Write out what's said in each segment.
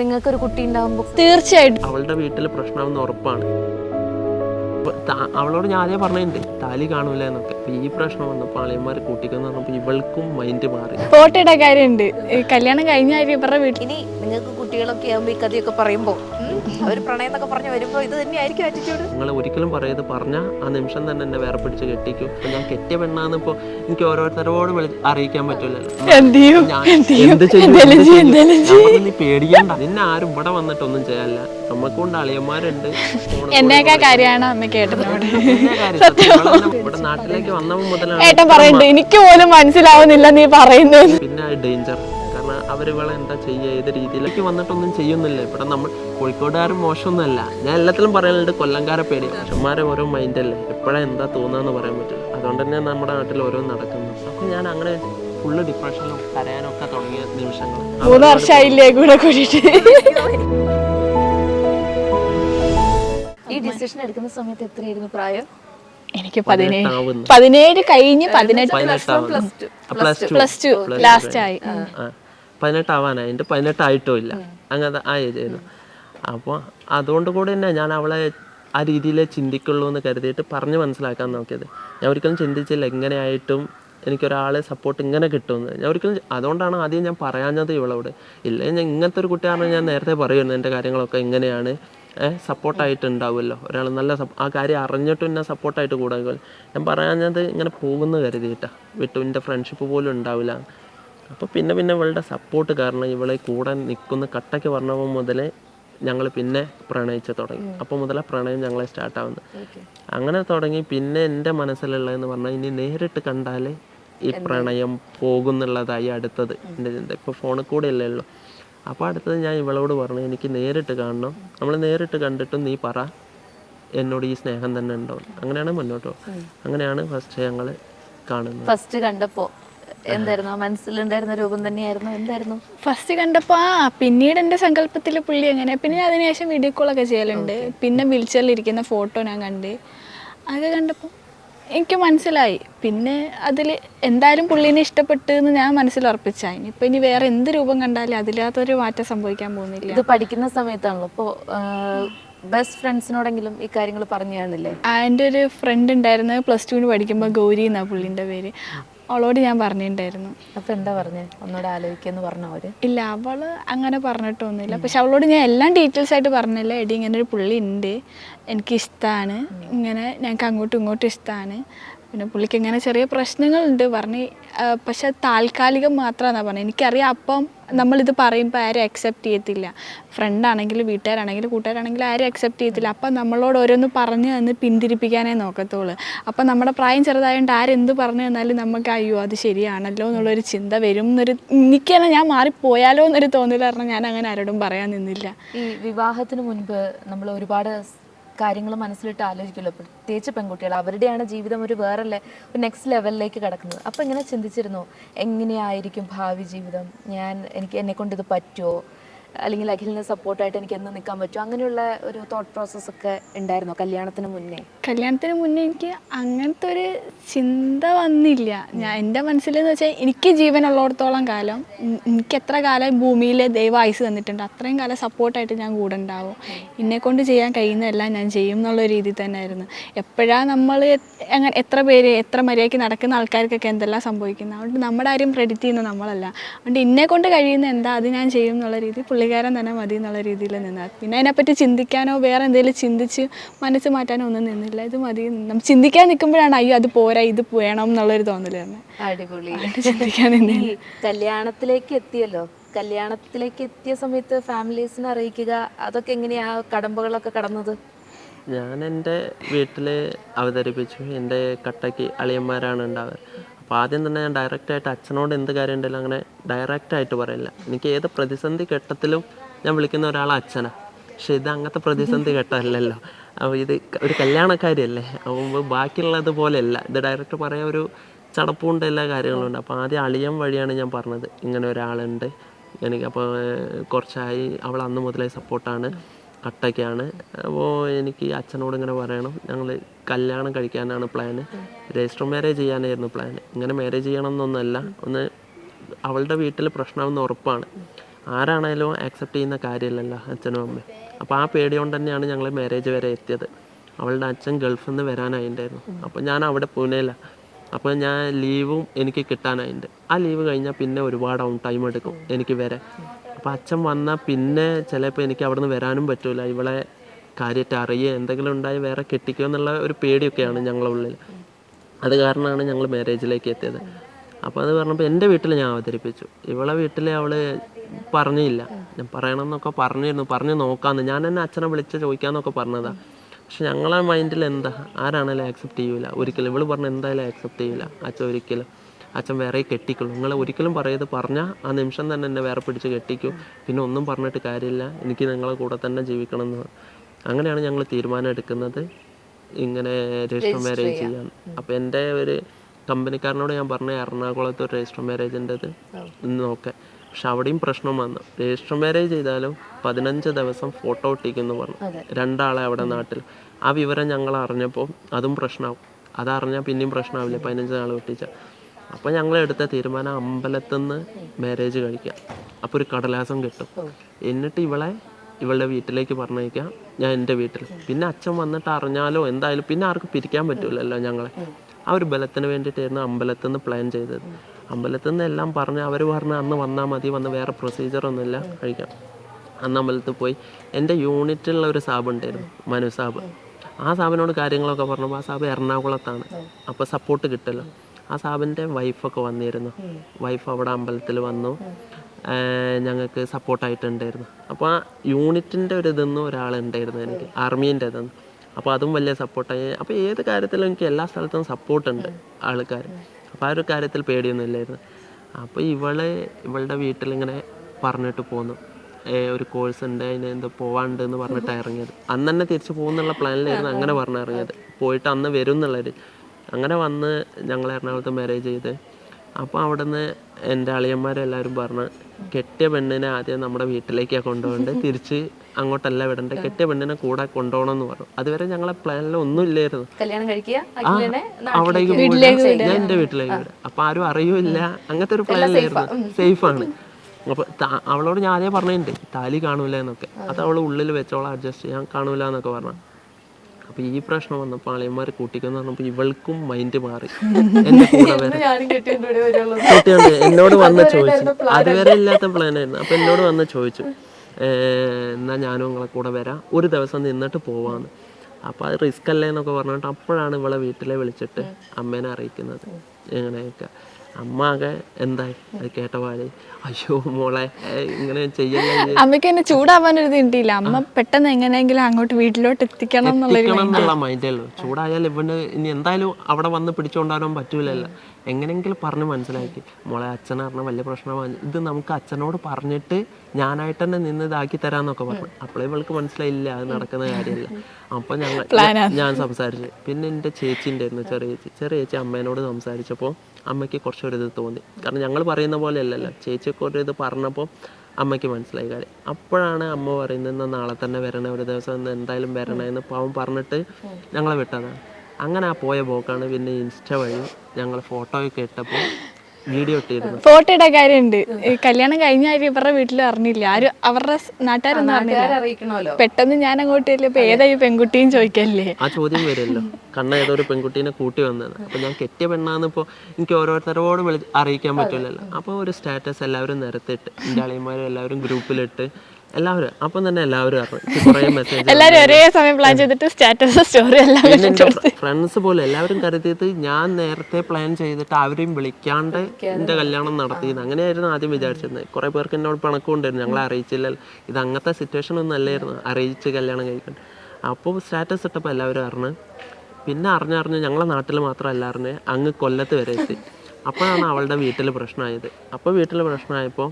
നിങ്ങൾക്കൊരു കുട്ടി ഉണ്ടാവുമ്പോൾ തീർച്ചയായിട്ടും. അവളുടെ വീട്ടിൽ പ്രശ്നമെന്ന് ഉറപ്പാണ്. അവളോട് ഞാൻ ആദ്യം പറഞ്ഞിട്ടുണ്ട് താലി കാണൂല എന്നൊക്കെ. അപ്പൊ ഈ പ്രശ്നം വന്നപ്പോൾ അളിയന്മാർ കൂട്ടിക്കെന്ന് പറഞ്ഞപ്പോൾ ഇവൾക്കും മൈൻഡ് മാറി. ഫോട്ടോയുടെ കാര്യമുണ്ട്. ഈ കല്യാണം കഴിഞ്ഞ കാര്യം ഇവരുടെ വീട്ടിൽ ഇനി നിങ്ങൾക്ക് കുട്ടികളൊക്കെ ആകുമ്പോൾ ഈ കഥയൊക്കെ പറയുമ്പോൾ അവർ പ്രണയം എന്നൊക്കെ പറഞ്ഞ് വരുമ്പോൾ ഇത് തന്നെയായിരിക്കും ആറ്റിറ്റ്യൂഡ് നിങ്ങൾ ഒരിക്കലും പറയത് പറഞ്ഞ ആ നിമിഷം തന്നെ എന്നെ വേറെ പിടിച്ച് കെട്ടിക്കും. ഞാൻ കെട്ടിയ പെണ്ണാന്ന് ഇപ്പോൾ എനിക്ക് ഓരോരുത്തരോട് വിളി അറിയിക്കാൻ പറ്റില്ലല്ലോ പേടിക്കണ്ട നിന്നെ ആരും ഇവിടെ വന്നിട്ടൊന്നും ചെയ്യാനില്ല. നമ്മക്കൊണ്ട് അളിയന്മാരുണ്ട്. എന്നെ എന്നേക്കാ കാര്യമാണ് അമ്മ പിന്നെ കാര്യം സത്യം. ഇവിടെ നാട്ടിലേക്ക് വന്നപ്പോൾ മുതലാണ് ഏട്ടൻ എനിക്ക് പോലും മനസ്സിലാവുന്നില്ല നീ പറയുന്നത് പിന്നെ ഡേഞ്ചർ കാരണം എന്താ ചെയ്യുക? ഏത് രീതിയിലേക്ക് വന്നിട്ടൊന്നും ചെയ്യുന്നില്ല. ഇവിടെ നമ്മൾ കോഴിക്കോടുകാരും മോശമൊന്നുമല്ല. ഞാൻ എല്ലാത്തിലും പറയാനുണ്ട് കൊല്ലംകാരെ പേടി പക്ഷന്മാരെ ഓരോ മൈൻഡല്ലേ എപ്പോഴാ എന്താ തോന്നുകയെന്ന് പറയാൻ പറ്റില്ല. അതുകൊണ്ട് തന്നെ നമ്മുടെ നാട്ടിൽ ഓരോ നടക്കുന്നു. അപ്പം ഞാൻ അങ്ങനെ ഫുള്ള് ഡിപ്രഷനിലും കരയാനൊക്കെ തുടങ്ങിയ നിമിഷങ്ങൾ മൂന്ന് വർഷമായില്ലേ കൂടെ കൂടിയിട്ട്? ഈ ഡിസിഷൻ എടുക്കുന്ന സമയത്ത് എത്രയായിരുന്നു പ്രായം? എനിക്ക് പതിനേഴ് പതിനേഴ് കഴിഞ്ഞ് പതിനെട്ട് പ്ലസ് ടു ലാസ്റ്റ് ആയി. പതിനെട്ടാവാനായി. എന്റെ പതിനെട്ടായിട്ടോ ഇല്ല. അങ്ങനത്തെ ആ ഏജ് ആയിരുന്നു അപ്പോൾ അതുകൊണ്ട് കൂടെ തന്നെ ഞാൻ അവളെ ആ രീതിയിൽ ചിന്തിക്കുള്ളൂ എന്ന് കരുതിയിട്ട് പറഞ്ഞ് മനസ്സിലാക്കാൻ നോക്കിയത്. ഞാൻ ഒരിക്കലും ചിന്തിച്ചില്ല എങ്ങനെയായിട്ടും എനിക്കൊരാളെ സപ്പോർട്ട് ഇങ്ങനെ കിട്ടുമെന്ന്. ഞാൻ ഒരിക്കലും അതുകൊണ്ടാണ് ആദ്യം ഞാൻ പറയാഞ്ഞത് ഇവളോട്. ഇല്ല ഞാൻ ഇങ്ങനത്തെ ഒരു കുട്ടിയാണ് ഞാൻ നേരത്തെ പറയുമായിരുന്നു. എന്റെ കാര്യങ്ങളൊക്കെ എങ്ങനെയാണ്? സപ്പോർട്ടായിട്ട് ഉണ്ടാവുമല്ലോ ഒരാൾ നല്ല ആ കാര്യം അറിഞ്ഞിട്ട് എന്നെ സപ്പോർട്ടായിട്ട് കൂടാൻ ഞാൻ പറയാഞ്ഞത് ഇങ്ങനെ പോകുന്നു കരുതിയിട്ട. വിട്ടു എന്റെ ഫ്രണ്ട്ഷിപ്പ് പോലും ഉണ്ടാവില്ല. അപ്പോൾ പിന്നെ പിന്നെ ഇവളുടെ സപ്പോർട്ട് കാരണം ഇവളെ കൂടെ നിൽക്കുന്ന കട്ടയ്ക്ക് പറഞ്ഞപ്പോൾ മുതലേ ഞങ്ങൾ പിന്നെ പ്രണയിച്ച് തുടങ്ങി. അപ്പോൾ മുതലേ പ്രണയം ഞങ്ങളെ സ്റ്റാർട്ടാവുന്നത് അങ്ങനെ തുടങ്ങി പിന്നെ എന്റെ മനസ്സിലുള്ളതെന്ന് പറഞ്ഞാൽ ഇനി നേരിട്ട് കണ്ടാലേ ഈ പ്രണയം പോകുന്നുള്ളതായി അടുത്തത്. എന്റെ ചിന്ത. ഇപ്പോൾ ഫോണിൽ കൂടെ അല്ലേ ഉള്ളൂ അപ്പോൾ അടുത്തത് ഞാൻ ഇവളോട് പറഞ്ഞു എനിക്ക് നേരിട്ട് കാണണം. നമ്മൾ നേരിട്ട് കണ്ടിട്ടും നീ പറ. എന്നോട് ഈ സ്നേഹം തന്നെ ഉണ്ടോ അങ്ങനെയാണ് മുന്നോട്ട് അങ്ങനെയാണ് ഫസ്റ്റ് ഞങ്ങൾ കാണുന്നത്. ഫസ്റ്റ് കണ്ടപ്പോൾ എന്തായിരുന്നു? മനസ്സിലുണ്ടായിരുന്ന രൂപം തന്നെയായിരുന്നു? എന്തായിരുന്നു? ഫസ്റ്റ് കണ്ടപ്പോൾ ആ പിന്നീട് എന്റെ സങ്കല്പത്തിൽ പുള്ളി അങ്ങനെ പിന്നെ അതിനുശേഷം വീഡിയോ കോളൊക്കെ ചെയ്യലുണ്ട്. പിന്നെ വിളിച്ചറിലിരിക്കുന്ന ഫോട്ടോ ഞാൻ കണ്ട്. അതൊക്കെ കണ്ടപ്പോൾ എനിക്ക് മനസ്സിലായി. പിന്നെ അതിൽ എന്തായാലും പുള്ളീനെ ഇഷ്ടപ്പെട്ടു എന്ന് ഞാൻ മനസ്സിൽ ഉറപ്പിച്ച. ഇനിയിപ്പോൾ ഇനി വേറെ എന്ത് രൂപം കണ്ടാലും അതില്ലാത്തൊരു മാറ്റം സംഭവിക്കാൻ പോകുന്നില്ല. ഇത് പഠിക്കുന്ന സമയത്താണല്ലോ. ഇപ്പോൾ ബെസ്റ്റ് ഫ്രണ്ട്സിനോടെങ്കിലും ഈ കാര്യങ്ങൾ പറഞ്ഞു ആ, എന്റെ ഒരു ഫ്രണ്ട് ഉണ്ടായിരുന്നത് പ്ലസ് ടുവിന് പഠിക്കുമ്പോൾ ഗൗരി എന്നാണ് പുള്ളിന്റെ പേര്. അവളോട് ഞാൻ പറഞ്ഞിട്ടുണ്ടായിരുന്നു. അപ്പോൾ എന്താ പറഞ്ഞേ? ഒന്നുകൂടെ ആലോചിക്കാന്ന് പറഞ്ഞ അവർ? ഇല്ല അവൾ അങ്ങനെ പറഞ്ഞിട്ടൊന്നുമില്ല. പക്ഷെ അവളോട് ഞാൻ എല്ലാം ഡീറ്റെയിൽസ് ആയിട്ട് പറഞ്ഞില്ല? എടി ഇങ്ങനെ ഒരു പുള്ളി ഉണ്ട് എനിക്ക് ഇഷ്ടമാണ് ഇങ്ങനെ ഞങ്ങൾക്ക് അങ്ങോട്ടും ഇങ്ങോട്ടും ഇഷ്ടമാണ് പിന്നെ പുള്ളിക്ക് ഇങ്ങനെ ചെറിയ പ്രശ്നങ്ങളുണ്ട്. പറഞ്ഞ് പക്ഷെ താൽക്കാലികം മാത്രമാണെന്നാണ് പറഞ്ഞത്. എനിക്കറിയാം അപ്പം നമ്മളിത് പറയുമ്പോൾ ആരും അക്സെപ്റ്റ് ചെയ്യത്തില്ല. ഫ്രണ്ടാണെങ്കിലും വീട്ടുകാരാണെങ്കിലും കൂട്ടുകാരാണെങ്കിലും ആരും അക്സെപ്റ്റ് ചെയ്യത്തില്ല. അപ്പം നമ്മളോട് ഓരോന്ന് പറഞ്ഞു തന്ന് പിന്തിരിപ്പിക്കാനേ നോക്കത്തുള്ളൂ. അപ്പം നമ്മുടെ പ്രായം ചെറുതായതുകൊണ്ട് ആരെന്ത് പറഞ്ഞു തന്നാലും നമുക്ക് അയ്യോ അത് ശരിയാണല്ലോ എന്നുള്ളൊരു ചിന്ത വരും എന്നൊരു എനിക്ക് തന്നെ ഞാൻ മാറിപ്പോയാലോ എന്നൊരു തോന്നൽ കാരണം ഞാൻ അങ്ങനെ ആരോടും പറയാൻ നിന്നില്ല. ഈ വിവാഹത്തിന് മുൻപ് നമ്മൾ ഒരുപാട് കാര്യങ്ങൾ മനസ്സിലിട്ട് ആലോചിക്കുമല്ലോ. പ്രത്യേകിച്ച് പെൺകുട്ടികൾ അവരുടെയാണ് ജീവിതം ഒരു വേറെ ഒരു നെക്സ്റ്റ് ലെവലിലേക്ക് കിടക്കുന്നത്. അപ്പം ഇങ്ങനെ ചിന്തിച്ചിരുന്നു എങ്ങനെയായിരിക്കും ഭാവി ജീവിതം? ഞാൻ എനിക്ക് എന്നെ കൊണ്ട് ഇത് പറ്റുമോ? അല്ലെങ്കിൽ അഖിലിന് സപ്പോർട്ടായിട്ട് എനിക്ക് എന്ന് നിൽക്കാൻ പറ്റും അങ്ങനെയുള്ള ഒരു തോട്ട് പ്രോസസ് ഒക്കെ ഉണ്ടായിരുന്നോ കല്യാണത്തിന് മുന്നേ? കല്യാണത്തിന് മുന്നേ എനിക്ക് അങ്ങനത്തെ ഒരു ചിന്ത വന്നില്ല. ഞാൻ എന്റെ മനസ്സിലെന്ന് വെച്ചാൽ എനിക്ക് ജീവനുള്ളിടത്തോളം കാലം എനിക്ക് എത്ര കാലം ഭൂമിയിൽ ദൈവം ആയുസ് തന്നിട്ടുണ്ട് അത്രയും കാലം സപ്പോർട്ടായിട്ട് ഞാൻ കൂടെ ഉണ്ടാവും. എന്നെ കൊണ്ട് ചെയ്യാൻ കഴിയുന്നതെല്ലാം ഞാൻ ചെയ്യും എന്നുള്ള രീതിയിൽ തന്നെയായിരുന്നു. എപ്പോഴാണ് നമ്മൾ അങ്ങനെ എത്ര പേര് എത്ര മര്യാദയ്ക്ക് നടക്കുന്ന ആൾക്കാർക്കൊക്കെ എന്തെല്ലാം സംഭവിക്കുന്നത്? അതുകൊണ്ട് നമ്മുടെ ആരും പ്രെഡിറ്റ് ചെയ്യുന്നത് നമ്മളല്ല. അതുകൊണ്ട് എന്നെ കൊണ്ട് കഴിയുന്ന എന്താ അത് ഞാൻ ചെയ്യും എന്നുള്ള രീതി പുള്ളിക്കാരൻ തന്നെ മതി എന്നുള്ള രീതിയിൽ നിന്നത് പിന്നെ അതിനെപ്പറ്റി ചിന്തിക്കാനോ വേറെ എന്തെങ്കിലും ചിന്തിച്ച് മനസ്സ് മാറ്റാനോ ഒന്നും നിന്നില്ല. ഇത് മതി. നമ്മൾ ചിന്തിക്കാൻ നിൽക്കുമ്പോഴാണ് അയ്യോ അത് പോരാ ഇത് വേണം എന്നുള്ളൊരു തോന്നൽ തന്നെ. അടിപൊളി. ചിന്തിക്കാൻ നിന്നില്ല. കല്യാണത്തിലേക്ക് എത്തിയല്ലോ? കല്യാണത്തിലേക്ക് എത്തിയ സമയത്ത് ഫാമിലീസിനെ അറിയിക്കുക അതൊക്കെ എങ്ങനെയാ കടമ്പകളൊക്കെ കടന്നത്? ഞാൻ എന്റെ വീട്ടിൽ അവതരിപ്പിച്ചു. എന്റെ കട്ടയ്ക്ക് അളിയന്മാരാണ് ഉണ്ടാവുക. അപ്പോൾ ആദ്യം തന്നെ ഞാൻ ഡയറക്റ്റായിട്ട് അച്ഛനോട് എന്ത് കാര്യം ഉണ്ടെങ്കിലും അങ്ങനെ ഡയറക്റ്റായിട്ട് പറയില്ല. എനിക്ക് ഏത് പ്രതിസന്ധി ഘട്ടത്തിലും ഞാൻ വിളിക്കുന്ന ഒരാൾ അച്ഛനാണ് പക്ഷെ ഇത് അങ്ങനത്തെ പ്രതിസന്ധി ഘട്ടമല്ലല്ലോ. അപ്പോൾ ഇത് ഒരു കല്യാണക്കാരിയല്ലേ. അപ്പോൾ ബാക്കിയുള്ളത് പോലെയല്ല. ഇത് ഡയറക്റ്റ് പറയാൻ ഒരു ചടപ്പുണ്ട് എല്ലാ കാര്യങ്ങളും ഉണ്ട്. അപ്പോൾ ആദ്യം അളിയൻ വഴിയാണ് ഞാൻ പറഞ്ഞത്. ഇങ്ങനെ ഒരാളുണ്ട്. എനിക്ക് അപ്പോൾ കുറച്ചായി അവൾ അന്ന് മുതലേ സപ്പോർട്ടാണ് കട്ടയ്ക്കാണ് അപ്പോൾ എനിക്ക് അച്ഛനോട് ഇങ്ങനെ പറയണം. ഞങ്ങൾ കല്യാണം കഴിക്കാനാണ് പ്ലാന് രജിസ്റ്റർ മാരേജ് ചെയ്യാനായിരുന്നു പ്ലാൻ ഇങ്ങനെ മാരേജ് ചെയ്യണം എന്നൊന്നല്ല ഒന്ന് അവളുടെ വീട്ടിൽ പ്രശ്നമെന്ന് ഉറപ്പാണ്. ആരാണേലും ആക്സെപ്റ്റ് ചെയ്യുന്ന കാര്യമില്ലല്ലോ അച്ഛനും അമ്മയും. അപ്പോൾ ആ പേടി കൊണ്ട് തന്നെയാണ് ഞങ്ങൾ മാരേജ് വരെ എത്തിയത്. അവളുടെ അച്ഛൻ ഗൾഫിൽ നിന്ന് വരാനായിട്ടുണ്ടായിരുന്നു അപ്പോൾ ഞാൻ അവിടെ പൂനെയിലാണ് അപ്പോൾ ഞാൻ ലീവും എനിക്ക് കിട്ടാനായിട്ടുണ്ട് ആ ലീവ് കഴിഞ്ഞാൽ പിന്നെ ഒരുപാട് ടൈം എടുക്കും എനിക്ക് വരാൻ. അപ്പോൾ അച്ഛൻ വന്നാൽ പിന്നെ ചിലപ്പോൾ എനിക്ക് അവിടെ നിന്ന് വരാനും പറ്റില്ല ഇവളെ കാര്യമായിട്ട് അറിയുക എന്തെങ്കിലും ഉണ്ടായി വേറെ കെട്ടിക്കുക എന്നുള്ള ഒരു പേടിയൊക്കെയാണ് ഞങ്ങളുടെ ഉള്ളിൽ അത് കാരണമാണ് ഞങ്ങൾ മാരേജിലേക്ക് എത്തിയത്. അപ്പോൾ അത് പറഞ്ഞപ്പോൾ എന്റെ വീട്ടിൽ ഞാൻ അവതരിപ്പിച്ചു. ഇവളെ വീട്ടിൽ അവൾ പറഞ്ഞില്ല. ഞാൻ പറയണമെന്നൊക്കെ പറഞ്ഞിരുന്നു. പറഞ്ഞു നോക്കാമെന്ന് ഞാൻ എന്നെ അച്ഛനെ വിളിച്ച് ചോദിക്കാമെന്നൊക്കെ പറഞ്ഞതാ. പക്ഷെ ഞങ്ങളെ മൈൻഡിൽ എന്താ? ആരാണേലും ആക്സെപ്റ്റ് ചെയ്യൂല. ഒരിക്കലും. ഇവൾ പറഞ്ഞ എന്തായാലും ആക്സെപ്റ്റ് ചെയ്യൂല. അച്ഛൻ ഒരിക്കലും. അച്ഛൻ വേറെ കെട്ടിക്കുള്ളൂ നിങ്ങൾ ഒരിക്കലും പറയത് പറഞ്ഞാൽ ആ നിമിഷം തന്നെ എന്നെ വേറെ പിടിച്ച് കെട്ടിക്കും. പിന്നെ ഒന്നും പറഞ്ഞിട്ട് കാര്യമില്ല. എനിക്ക് നിങ്ങളെ കൂടെ തന്നെ ജീവിക്കണം എന്ന്. അങ്ങനെയാണ് ഞങ്ങൾ തീരുമാനം എടുക്കുന്നത്. ഇങ്ങനെ രജിസ്റ്റർ മാരേജ് ചെയ്യാൻ. അപ്പം എന്റെ ഒരു കമ്പനിക്കാരനോട് ഞാൻ പറഞ്ഞു എറണാകുളത്ത് ഒരു രജിസ്റ്റർ മാരേജിന്റെത് നോക്കെ. പക്ഷെ അവിടെയും പ്രശ്നം വന്നു. രജിസ്റ്റർ മാരേജ് ചെയ്താലും പതിനഞ്ച് ദിവസം ഫോട്ടോ ഒട്ടിക്കുന്നു പറഞ്ഞു. രണ്ടാളെ അവിടെ നാട്ടിൽ. ആ വിവരം ഞങ്ങൾ അറിഞ്ഞപ്പോൾ അതും പ്രശ്നമാവും. അതറിഞ്ഞാൽ പിന്നെയും പ്രശ്നമാവില്ലേ? പതിനഞ്ച് നാൾ ഒട്ടിച്ച അപ്പോൾ ഞങ്ങൾ എടുത്ത തീരുമാനം അമ്പലത്തിൽ നിന്ന് മാരേജ് കഴിക്കാം. അപ്പോൾ ഒരു കടലാസം കിട്ടും. എന്നിട്ട് ഇവളെ ഇവളുടെ വീട്ടിലേക്ക് പറഞ്ഞേക്കാം ഞാൻ എന്റെ വീട്ടിൽ. പിന്നെ അച്ഛൻ വന്നിട്ട് അറിഞ്ഞാലോ എന്തായാലും പിന്നെ ആർക്കും പിരിക്കാൻ പറ്റൂലല്ലോ ഞങ്ങളെ. ആ ഒരു ബലത്തിന് വേണ്ടിയിട്ടായിരുന്നു അമ്പലത്തിൽ നിന്ന് പ്ലാൻ ചെയ്തത്. അമ്പലത്തിൽ നിന്ന് എല്ലാം പറഞ്ഞ് അവർ പറഞ്ഞ് അന്ന് വന്നാൽ മതി വന്ന് വേറെ പ്രൊസീജിയറൊന്നുമില്ല കഴിക്കാം. അന്ന് അമ്പലത്തിൽ പോയി എന്റെ യൂണിറ്റിലുള്ള ഒരു സാബ് ഉണ്ടായിരുന്നു മനു സാബ്. ആ സാബിനോട് കാര്യങ്ങളൊക്കെ പറഞ്ഞപ്പോൾ ആ സാബ് എറണാകുളത്താണ്. അപ്പോൾ സപ്പോർട്ട് കിട്ടല്ലോ. ആ സാബിന്റെ വൈഫൊക്കെ വന്നിരുന്നു. വൈഫ് അവിടെ അമ്പലത്തിൽ വന്നു. ഞങ്ങൾക്ക് സപ്പോർട്ടായിട്ടുണ്ടായിരുന്നു. അപ്പോൾ ആ യൂണിറ്റിന്റെ ഒരു ഇതെന്ന് ഒരാളുണ്ടായിരുന്നു എനിക്ക് ആർമീന്റെ ഇതെന്ന്. അപ്പോൾ അതും വലിയ സപ്പോർട്ടായി. അപ്പോൾ ഏത് കാര്യത്തിലും എനിക്ക് എല്ലാ സ്ഥലത്തും സപ്പോർട്ടുണ്ട് ആൾക്കാർ. അപ്പോൾ ആ ഒരു കാര്യത്തിൽ പേടിയൊന്നും ഇല്ലായിരുന്നു. അപ്പോൾ ഇവൾ ഇവളുടെ വീട്ടിലിങ്ങനെ പറഞ്ഞിട്ട് പോന്നു. ഒരു കോഴ്സ് ഉണ്ട് അതിന് എന്തോ പോവാണ്ട് എന്ന് പറഞ്ഞിട്ടാണ് ഇറങ്ങിയത്. അന്ന് തന്നെ തിരിച്ചു പോകുന്നുള്ള പ്ലാനിലായിരുന്നു അങ്ങനെ പറഞ്ഞിറങ്ങിയത് പോയിട്ട് അന്ന് വരും എന്നുള്ളൊരു അങ്ങനെ വന്ന് ഞങ്ങൾ എറണാകുളത്ത് മാരേജ് ചെയ്ത്. അപ്പോൾ അവിടുന്ന് എന്റെ അളിയന്മാരെല്ലാവരും പറഞ്ഞ് കെട്ടിയ പെണ്ണിനെ ആദ്യം നമ്മുടെ വീട്ടിലേക്കാണ് കൊണ്ടുപോകേണ്ടത് തിരിച്ച് അങ്ങോട്ടല്ല വിടേണ്ടത് കെട്ടിയ പെണ്ണിനെ കൂടെ കൊണ്ടുപോകണം എന്ന് പറഞ്ഞു. അതുവരെ ഞങ്ങളെ പ്ലാനിൽ ഒന്നും ഇല്ലായിരുന്നു. കല്യാണം കഴിക്കുക അവിടേക്ക് ഞാൻ എന്റെ വീട്ടിലേക്ക് വിടാം അപ്പം ആരും അറിയില്ല. അങ്ങനത്തെ ഒരു പ്ലാനിലായിരുന്നു സേഫ് ആണ്. അപ്പൊ അവളോട് ഞാൻ ആദ്യം പറഞ്ഞിട്ടുണ്ട് താലി കാണൂല എന്നൊക്കെ. അത് അവൾ ഉള്ളിൽ വെച്ചോളാം അഡ്ജസ്റ്റ് ചെയ്യാൻ കാണൂല എന്നൊക്കെ പറഞ്ഞു. അപ്പൊ ഈ പ്രശ്നം വന്നപ്പോ ആളിയന്മാർ കൂട്ടിക്കെന്ന് പറഞ്ഞപ്പോ ഇവൾക്കും മൈൻഡ് മാറി. കൂടെ വരെ. കുട്ടിയുണ്ട് എന്നോട് വന്ന് ചോദിച്ചു. അതുവരെ ഇല്ലാത്ത പ്ലാനായിരുന്നു അപ്പൊ എന്നോട് വന്ന് ചോദിച്ചു "ഏർ, എന്നാ ഞാനും നിങ്ങളെ കൂടെ വരാം. ഒരു ദിവസം നിന്നിട്ട് പോവാന്ന്. അപ്പൊ അത് റിസ്ക് അല്ലേ എന്നൊക്കെ പറഞ്ഞിട്ട് അപ്പോഴാണ് ഇവളെ വീട്ടിലെ വിളിച്ചിട്ട് അമ്മേനെ അറിയിക്കുന്നത്. ഇങ്ങനെയൊക്കെ. അമ്മ ആകെ എന്തായി? അത് കേട്ട അയ്യോ മോളെ ഇങ്ങനെ ചെയ്യല്ലേ അമ്മയ്ക്ക് എന്നെ ചൂടാവാൻ ഒരു കിട്ടിയില്ല. അമ്മ പെട്ടെന്ന് എങ്ങനെയെങ്കിലും അങ്ങോട്ട് വീട്ടിലോട്ട് എത്തിക്കണം എന്നുള്ള മൈൻഡേ ഉള്ളൂ. ചൂടായാൽ ഇവന് ഇനി എന്തായാലും അവിടെ വന്ന് പിടിച്ചുകൊണ്ടാവാൻ പറ്റൂലല്ലോ. എങ്ങനെയെങ്കിലും പറഞ്ഞ് മനസ്സിലാക്കി. മോളെ അച്ഛനെ പറഞ്ഞ വലിയ പ്രശ്നമാണ് ഇത് നമുക്ക് അച്ഛനോട് പറഞ്ഞിട്ട് ഞാനായിട്ട് തന്നെ നിന്ന് ഇതാക്കി തരാന്നൊക്കെ പറഞ്ഞു. അപ്പോൾ ഇവൾക്ക് മനസ്സിലായില്ല അത് നടക്കുന്ന കാര്യമില്ല. അപ്പൊ ഞങ്ങൾ ഞാൻ സംസാരിച്ചു. പിന്നെ എന്റെ ചേച്ചി ഉണ്ടായിരുന്നു ചെറിയ ചേച്ചി ചെറിയ ചേച്ചി അമ്മേനോട് സംസാരിച്ചപ്പോൾ അമ്മയ്ക്ക് കുറച്ചൊരു ഇത് തോന്നി. കാരണം ഞങ്ങൾ പറയുന്ന പോലെ അല്ലല്ലോ ചേച്ചിയൊക്കെ ഒരു ഇത് പറഞ്ഞപ്പോൾ അമ്മയ്ക്ക് മനസ്സിലായി കാര്യം. അപ്പോഴാണ് അമ്മ പറയുന്നത് നാളെ തന്നെ വരണേ ഒരു ദിവസം എന്തായാലും വരണേ എന്ന് പാവം പറഞ്ഞിട്ട് ഞങ്ങളെ വിട്ടതാണ്. അങ്ങനെ ആ പോയ പോക്കാണ് പിന്നെ ഇൻസ്റ്റ വഴി ഞങ്ങൾ ഫോട്ടോയൊക്കെ ഇട്ടപ്പോൾ വീഡിയോ ഫോട്ടോ ഇടാൻ കാര്യമുണ്ട്. ഈ കല്യാണം കഴിഞ്ഞ കാര്യം ഇവരുടെ വീട്ടിൽ അറിഞ്ഞില്ല. ആരും അവരുടെ നാട്ടുകാരൊന്നും അറിഞ്ഞില്ല. പെട്ടെന്ന് ഞാൻ അങ്ങോട്ട് ചെല്ലിയപ്പോ ഏതായി ഈ പെൺകുട്ടിയും ചോദിക്കല്ലേ? ആ ചോദ്യം വരുമല്ലോ. കണ്ണ ഏതോ ഒരു പെൺകുട്ടീനെ കൂട്ടി വന്നത്. അപ്പൊ ഞാൻ കെട്ടിയ പെണ്ണാന്ന് ഇപ്പൊ എനിക്ക് ഓരോരുത്തരോടും അറിയിക്കാൻ പറ്റില്ലല്ലോ. അപ്പൊ ഒരു സ്റ്റാറ്റസ് എല്ലാവരും നിരത്തിട്ട് എന്റെ അളിയന്മാരും എല്ലാവരും ഗ്രൂപ്പിലിട്ട് എല്ലാവരും അപ്പം തന്നെ എല്ലാവരും അറിഞ്ഞു. കുറേ മെസ്സേജ് എല്ലാരും ഒരേ സമയം പ്ലാൻ ചെയ്തിട്ട് സ്റ്റാറ്റസ് സ്റ്റോറി എല്ലാം ഫ്രണ്ട്സ് പോലും എല്ലാവരും കരുതിയത് ഞാൻ നേരത്തെ പ്ലാൻ ചെയ്തിട്ട് അവരെയും വിളിക്കാണ്ട് എന്റെ കല്യാണം നടത്തിയത്. അങ്ങനെയായിരുന്നു ആദ്യം വിചാരിച്ചിരുന്നത്. കുറേ പേർക്ക് എന്നോട് പിണക്കമുണ്ടായിരുന്നു. ഞങ്ങളെ അറിയിച്ചില്ല ഇത് അങ്ങനത്തെ സിറ്റുവേഷൻ ഒന്നും അല്ലായിരുന്നു. അറിയിച്ച് കല്യാണം കഴിക്കാൻ. അപ്പോൾ സ്റ്റാറ്റസ് ഇട്ടപ്പോൾ എല്ലാവരും അറിഞ്ഞ്. പിന്നെ അറിഞ്ഞറിഞ്ഞ് ഞങ്ങളെ നാട്ടിൽ മാത്രമല്ല അറിഞ്ഞ് അങ്ങ് കൊല്ലത്ത് വരെ എത്തി. അപ്പോഴാണ് അവളുടെ വീട്ടിൽ പ്രശ്നമായത്. അപ്പോൾ വീട്ടിൽ പ്രശ്നമായപ്പോൾ